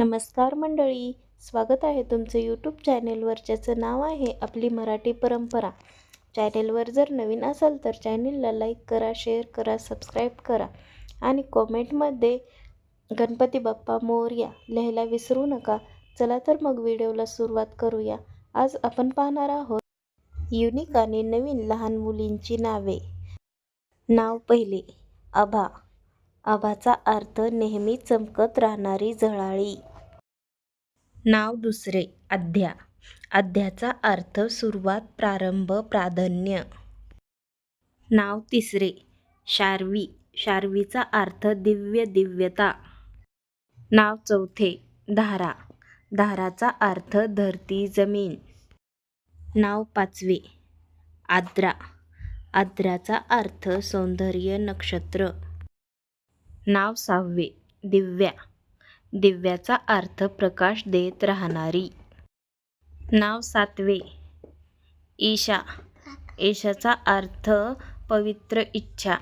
नमस्कार मंडळी स्वागत आहे तुमचं यूट्यूब चॅनेलवर ज्याचं नाव आहे आपली मराठी परंपरा. चॅनेलवर जर नवीन असाल तर चॅनेलला लाईक करा शेअर करा सबस्क्राईब करा आणि कॉमेंटमध्ये गणपती बाप्पा मोरया लिहायला विसरू नका. चला तर मग व्हिडिओला सुरुवात करूया. आज आपण पाहणार आहोत युनिक आणि नवीन लहान मुलींची नावे. नाव पहिले आभा. अभाचा अर्थ नेहमी चमकत राहणारी झळाळी नाव दुसरे. अध्या. अध्याचा अर्थ सुरुवात प्रारंभ प्राधान्य. नाव तिसरे. शार्वी. शार्वीचा अर्थ दिव्य दिव्यता. नाव चौथे. धारा. धाराचा अर्थ धरती जमीन. नाव पाचवे. आद्रा. आद्राचा अर्थ सौंदर्य नक्षत्र. नाव सहावे. दिव्या. दिव्याचा अर्थ प्रकाश देत राहणारी. नाव सातवे. ईशा. ईशाचा अर्थ पवित्र इच्छा.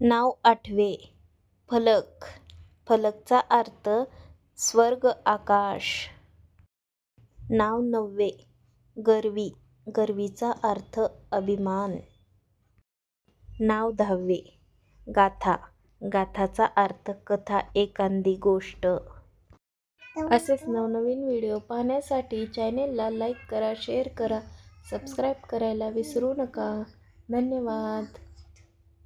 नाव आठवे. फलक. फलकचा अर्थ स्वर्ग आकाश. नाव नववे. गरवी. गरवीचा अर्थ अभिमान. नाव दहावे. गाथा. गाथाचा अर्थ कथा एखादी गोष्ट. असेच नवनवीन व्हिडिओ पाहण्यासाठी चॅनेलला लाईक करा शेअर करा सबस्क्राईब करायला विसरू नका. धन्यवाद.